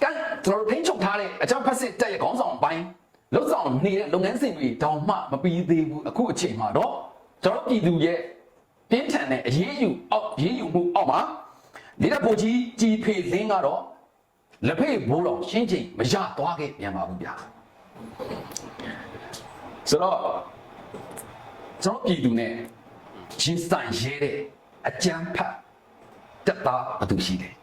ကန်ကျွန်တော်တို့ထိန်းချုပ်ထားတဲ့အကြောင်းဖက်စစ်တက်ရဲ့ခေါင်းဆောင်ပိုင်းလှုပ်ဆောင်နေတဲ့လုပ်ငန်းစဉ်တွေတောင်မှမပြီးသေးဘူးအခုအချိန်မှာတော့ ကျွန်တော်တို့ပြည်သူရဲ့ပြင်းထန်တဲ့အရေးယူအောက်ရေးယူမှုအောက်မှာလေတပ်ဗိုလ်ကြီးကြီးဖေလင်းကတော့လက်ဖေးဘိုးတော်ရှင်းချိန်မရသွားခဲ့ပြန်ပါဘူးဗျာဆိုတော့ကျွန်တော်ပြည်သူနဲ့ရှင်းဆိုင်ရဲတဲ့အကြမ်းဖက်တက်သားအတူရှိတယ်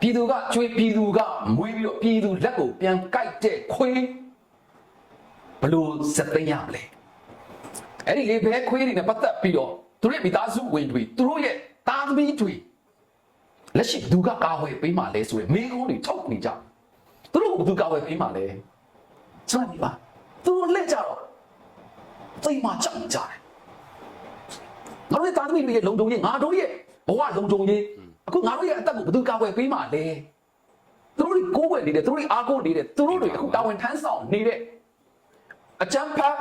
ပြည်သူကကျွေးပြည်သူကမွေးပြီးတော့ပြည်သူလက်ကိုပြန်ကြိုက်တဲ့ခွေးဘလို့စက်သိမ်းရမလဲ အဲ့ဒီလေဘဲခွေးတွေနဲ့ပတ်သက်ပြီးတော့သူတို့ရဲ့မိသားစုဝင်တွေသူတို့ရဲ့သားသမီးတွေလက်ရှိဘသူကကာဝယ်ပေးမှလဲဆိုရယ်မိကုန်းတွေထုတ်နေကြသူတို့ကဘသူကာဝယ်ပေးမှလဲစွန့်နေပါသူတို့လက်ကြတော့သိမှကြောက်ကြတယ်ငါတို့ရဲ့သားသမီးတွေရဲ့လုံခြုံရေးငါတို့ရဲ့ဘဝလုံခြုံရေးအခုငါတို့ရဲ့အသက်ကိုဘယ်သူကာကွယ်ပေးမှာလဲသူတို့တွေကိုယ်ွယ်နေတယ်သူတို့တွေအားကိုးနေတယ်သူတို့တွေအခုတာဝန်ထမ်းဆောင်နေတဲ့အချမ်းဖတ်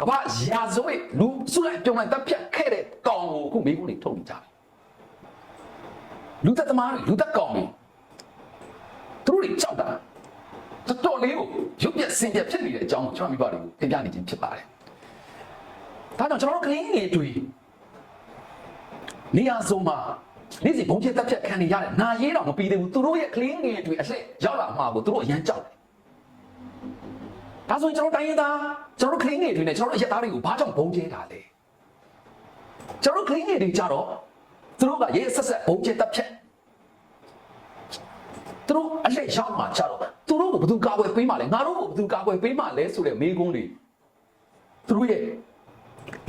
ကမ္ဘာရာဇဝတ်လူစုလိုက်ပြုံလိုက်တပ်ဖြတ်ခဲ့တဲ့ကောင်ကိုအခုမိကုန်းတွေထုတ်နေကြတယ်လူသက်သမားတွေလူသက်ကောင်တွေသူတို့တွေကြောက်တာတော်တော်လေးကိုရုပ်ပြစင်ပြဖြစ်နေတဲ့အကြောင်းကိုကျွန်တော်မိဘတွေကိုတင်ပြနေခြင်းဖြစ်ပါတယ်ဒါကြောင့်ကျွန်တော်တို့ကလေးငယ်တွေနေရာစုံမှာနေ့စဉ်ဘုံပြတ်တက်ဖြတ်ခံနေရတယ်။နာရေးတော့မပြီးသေးဘူး။သူတို့ရဲ့ကလင်းငယ်တွေအလှည့်ရောက်လာမှာကိုသူတို့အရန်ကြောက်တယ်။ ဒါဆိုရင်ကျွန်တော်တိုင်းရင်းသားကျွန်တော်တို့ကလေးငယ်တွေနဲ့ကျွန်တော်တို့အရက်သားတွေကိုဘာကြောင့်ဘုံကျဲတာလဲကျွန်တော်တို့ကလေးငယ်တွေကြတော့သူတို့ကရဲဆက်ဆက်ဘုံကျဲတက်ဖြတ်သူတို့အလက်ရောက်မှကြတော့သူတို့ကိုဘယ်သူကာကွယ်ပေးမှလဲငါတို့ကိုဘယ်သူကာကွယ်ပေးမှလဲဆိုတဲ့မေးခွန်းတွေသူတို့ရဲ့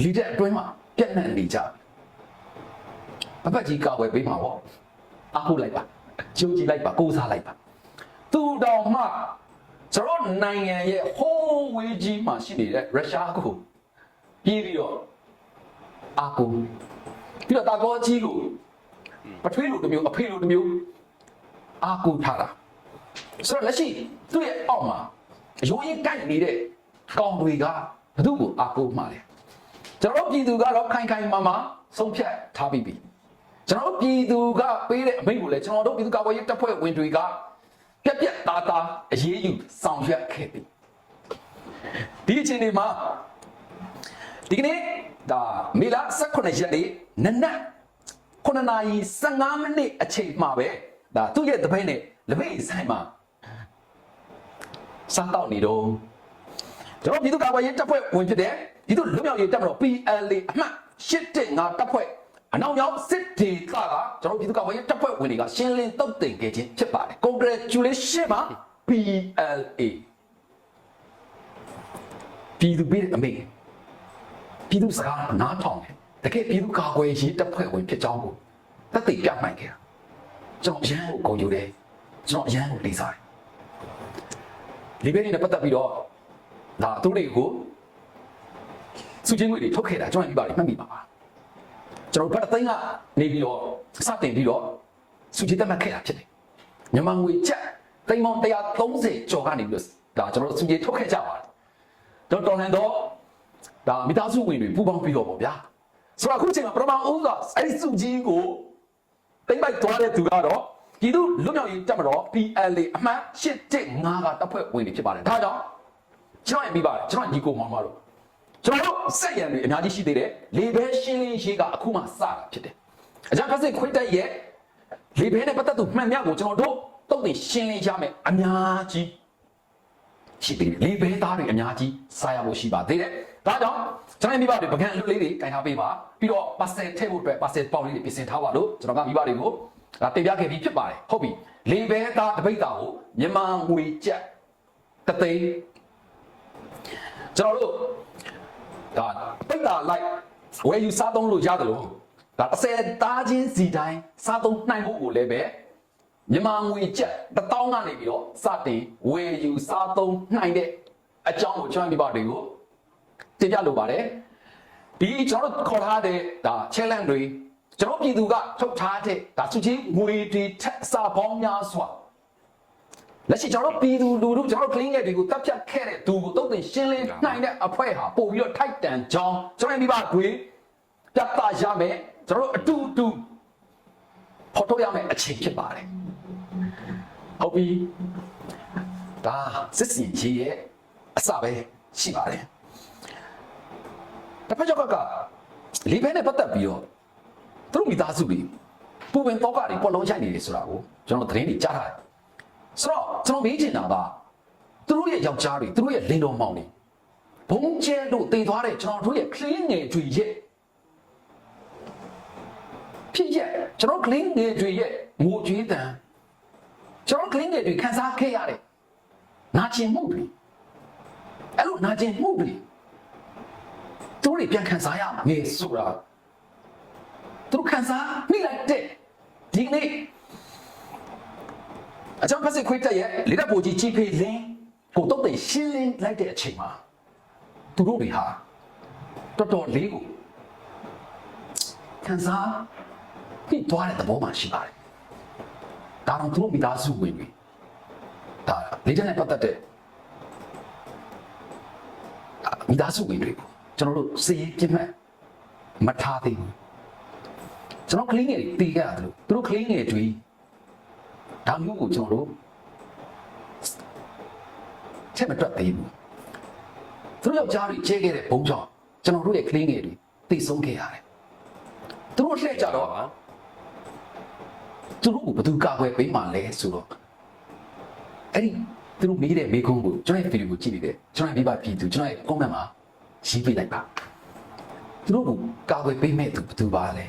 လီတဲ့အတွင်းမှာပြန့်နှံ့နေကြပြီပပတ်ကြီးကာကွယ်ပေးမှာပေါ့အားကိုးလိုက်ပါကြုံကြည်လိုက်ပါကိုးစားလိုက်ပါသူတော်မှ ကျွန်တော်နိုင်ငံရဲ့ဟိုးဝေးကြီးမှာရှိနေတဲ့ရုရှားကိုပြီးပြီးတော့အားကိုးပြီးတော့တာကောကြီးကိုပထွေးလိုတစ်မျိုးအဖေလိုတစ်မျိုးအားကိုးထားတာဆိုတော့လက်ရှိသူ့ရဲ့အောက်မှာအယိုးရင်ကိုက်နေတဲ့ကောင်တွေကဘယ်သူ့ကိုအားကိုးမှလဲကျွန်တော်တို့ပြည်သူကတော့ခိုင်ခိုင်မာမာဆုံးဖြတ်ထားပြီးပြီကျွန်တော်တို့ပြည်သူကပေးတဲ့အမိန့်ကိုလည်းကျွန်တော်တို့ပြည်သူ့ကာကွယ်ရေးတပ်ဖွဲ့ဝင်တွေက ပြက်ပြက်သားသားအရေးယူဆောင်ရွက်ခဲ့ပြီဒီအချိန်ဒီမှာဒီကနေ့ဒါမေလ18ရက်နေ့နနက်9နာရီ15မိနစ်အချိန်မှာပဲဒါသူ့ရဲ့တပည့်နဲ့လက်ပိတ်ဆိုင်မှာစားတော့နေတော့ကျွန်တော်ပြည်သူ့ကာကွယ်ရေးတပ်ဖွဲ့ဝင်ဖြစ်တဲ့ပြည်သူ့လူမျိုးရေးတပ်မတော် PLA အမှတ်815တပ်ဖွဲ့ အနောက်ရောက်စစ်ဒေသကကျွန်တော်ပြည်သူ့ကာကွယ်ရေးတပ်ဖွဲ့ဝင်တွေကရှင်းလင်းတုတ်တင်ခဲ့ခြင်းဖြစ်ပါတယ် Congratulation ပါ PLA ပြည်သူပြည်အမေပြည်သူစကားနားထောင်တယ်တကယ်ပြည်သူကာကွယ်ရေးတပ်ဖွဲ့ဝင်ဖြစ်ကြောင်းကိုသက်သေပြနိုင်ခဲ့တာကျွန်တော်အရန်ကိုဂုဏ်ယူတယ်ကျွန်တော်အရန်ကိုလေးစားတယ်ဒီဘက်နဲ့ပတ်သက်ပြီးတော့ဒါသူတွေကိုစုချင်းငွေတွေထုတ်ခဲ့တာကျွန်တော်ပြပါလိမ့်မှတ်မိပါပါ ကျွန်တော်ဘက်အသိန်းကနေပြီးတော့စတင်ပြီးတော့စုချင်းတက်မှတ်ခဲ့တာဖြစ်တယ်မြန်မာငွေကျပ်သိန်းပေါင်း130ကျော်ကနေပြီးတော့ဒါကျွန်တော်တို့စုချင်းထုတ်ခဲ့ကြပါတယ်ကျွန်တော်တော်လှန်တော့ဒါမိသားစုဝင်တွေပူးပေါင်းပြီးတော့ပေါ့ဗျာဆိုတော့အခုချိန်မှာပထမဦးကအဲ့ဒီစုကြီးကိုတိမ့်ပိုက်သွားတဲ့သူကတော့ပြည်သူလွတ်မြောက်ရေးတပ်မတော် PLA အမှတ်815ကတပ်ဖွဲ့ဝင်တွေဖြစ်ပါတယ်ဒါကြောင့်ကျွန်တော်ရင်ပြီးပါတယ်ကျွန်တော်ညီကိုမောင်မတို့ ကျွန်တော်တို့စက်ရံတွေအများကြီးရှိသေးတယ်လေဘဲရှင်းလင်းရေးကအခုမှစတာဖြစ်တယ်အကြမ်းဖက်စစ်ခွင့်တက်ရဲ့လေဘဲနဲ့ပတ်သက်သူမှန်များကိုကျွန်တော်တို့တုတ်တင်ရှင်းလင်းရမယ်အများကြီးရှိသေးတယ်လေဘဲသားတွေအများကြီးစားရဖို့ရှိပါသေးတယ်ဒါကြောင့်ကျွန်တော်မိဘတွေပကံအလွတ်လေးတွေကင်ထားပေးပါပြီးတော့ပါဆယ်ထည့်ဖို့အတွက်ပါဆယ်ပေါင်လေးတွေပြင်ဆင်ထားပါလို့ကျွန်တော်ကမိဘတွေကိုဒါတင်ပြခဲ့ပြီးဖြစ်ပါတယ်ဟုတ်ပြီလေဘဲသားတပိတ်သားကိုမြန်မာငွေကျပ်တသိန်းကျွန်တော်တို့ ဒါပိတ်တာလိုက်ဝယ်ယူစားသုံးလို့ရတယ်လို့ဒါ30သားချင်းစီတိုင်းစားသုံးနိုင်ဖို့ကိုလည်းပဲမြန်မာငွေကျပ်တစ်တောင်းကနေပြီးတော့စတင်ဝယ်ယူစားသုံးနိုင်တဲ့အကြောင်းကိုကျွန်တော်မိဘတွေကိုတင်ပြလိုပါတယ်ဒီကျွန်တော်တို့ခေါ်ထားတဲ့ဒါ challenge တွေကျွန်တော်ပြည်သူကထုတ်ထားတဲ့ဒါစုချင်းငွေတွေထက်စာပေါင်းများစွာ လက်ရှိကျွန်တော်တို့ပြည်သူလူထုကျွန်တော်တို့ clean ရဲ့တွေကိုတပ်ဖြတ်ခဲ့တဲ့သူကိုတုတ်တင်ရှင်းလင်းနိုင်တဲ့အဖွဲ့ဟာပို့ပြီးတော့ထိုက်တန်ကြောင်းကျွန်တော်မိဘတွေပြသရမယ်ကျွန်တော်တို့အတူတူဖော်ထုတ်ရမယ်အခြေဖြစ်ပါတယ်ဟုတ်ပြီဒါစစ်စီကြီးရဲ့အစပဲရှိပါတယ်တစ်ဖက်ကျောက်ကလေဘဲနဲ့ပတ်သက်ပြီးတော့သူတို့မိသားစုတွေပူပင်တော့ကတွေပေါ်လုံးရိုက်နေတယ်ဆိုတာကိုကျွန်တော်သတင်းတွေကြားထားတယ်ဆိုတော့ ကျွန်တော်မေးချင်တာကသူတို့ရဲ့ယောက်ျားတွေသူတို့ရဲ့လင်းတော်မောင်တွေဘုံကျဲလို့တည်သွားတဲ့ကျွန်တော်တို့ရဲ့ clean ငယ်တွေရဲ့ဖြစ်ရဲ့ကျွန်တော် clean ငယ်တွေရဲ့ငိုကြွေးတန်ကျွန်တော် clean ငယ်တွေခံစားခဲ့ရတယ်နာကျင်မှုတွေအဲ့လိုနာကျင်မှုတွေသူတို့တွေပြန်ခံစားရမှာငယ်ဆိုတာသူတို့ခံစားမိလိုက်တဲ့ဒီကနေ့ အကြောင်းဖက်စစ်ခွေးတက်ရဲ့လေတပ်ပူကြီးကြီးဖေးလင်းကိုတော့တဲ့ရှင်းလင်းလိုက်တဲ့အချိန်မှာသူတို့တွေဟာတော်တော်လေးကိုခံစားပြီးသွားတဲ့သဘောမှရှိပါတယ်ဒါတော့သူတို့မိသားစုဝင်တွေဒါလေတပ်နဲ့ပတ်သက်တဲ့မိသားစုဝင်တွေကိုကျွန်တော်တို့စည်ရင်ပြတ်မှတ်မထားသေးဘူးကျွန်တော်ကလေးငယ်တွေတည်ခဲ့ရတယ်လို့သူတို့ကလေးငယ်တွေ ဒါမျိုးကိုကျွန်တော်တို့ချက်မတွက်သေးဘူးသူတို့ယောက်ျားတွေချဲခဲ့တဲ့ဘုံကြောင့်ကျွန်တော်တို့ရဲ့ကလေးငယ်တွေတည်ဆုံးခဲ့ရတယ်သူတို့လှည့်ကြတော့သူတို့ကိုဘယ်သူကာကွယ်ပေးမှလဲဆိုတော့အဲ့ဒီသူတို့မေးတဲ့မေးခွန်းကိုကျွန်တော်ရဲ့ဗီဒီယိုကိုကြည့်နေတယ်ကျွန်တော်ရဲ့မိဘပြည်သူကျွန်တော်ရဲ့ comment မှာရေးပေးလိုက်ပါသူတို့ကိုကာကွယ်ပေးမဲ့သူဘယ်သူပါလဲ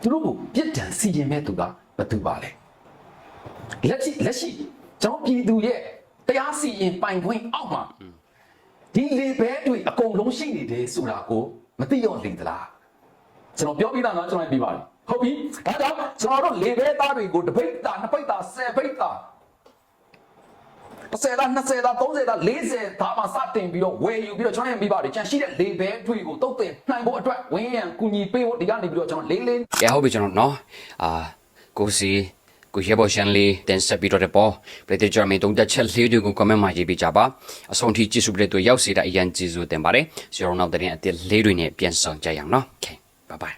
သူတို့ကိုပြစ်ဒဏ်စီရင်မဲ့သူကဘယ်သူပါလဲ လက်ရှိလက်ရှိကျွန်တော်ပြည်သူရဲ့တရားစီရင်ပိုင်ခွင့်အောက်မှာဒီလေဘဲတွေအကုန်လုံးရှိနေတယ်ဆိုတာကိုမသိရောလေသလားကျွန်တော်ပြောပြီးသားနော်ကျွန်တော်ပြပါလိဟုတ်ပြီဒါကြောင့်ကျွန်တော်တို့လေဘဲသားတွေကိုတစ်ပိတ်တာနှစ်ပိတ်တာဆယ်ပိတ်တာ30တာ20တာ30တာ40ဒါမှစတင်ပြီးတော့ဝယ်ယူပြီးတော့ကျွန်တော်ရဲ့မိဘတွေကြံရှိတဲ့လေဘဲတွေကိုတုတ်တင်နိုင်ဖို့အတွက်ဝင်းရံကူညီပေးဖို့ဒီကနေပြီးတော့ကျွန်တော်လေးလေးကဲဟုတ်ပြီကျွန်တော်နော်အာကိုစီ ကိုရဲဘော်ရှန်လေးတင်ဆက်ပြီးတော့တဲ့ပေါ်ပြည်သူ့ဂျာမီတုံးတက်ချက်လေးတွေကို comment မှာရေးပေးကြပါအဆုံးထိကြည့်စုပြီးတဲ့သူရောက်စီတဲ့အရန်ကျေးဇူးတင်ပါတယ်ဇီရိုနောက်တဲ့အစ်စ်လေးတွေနဲ့ပြန်ဆောင်ကြရအောင်နော် okay bye bye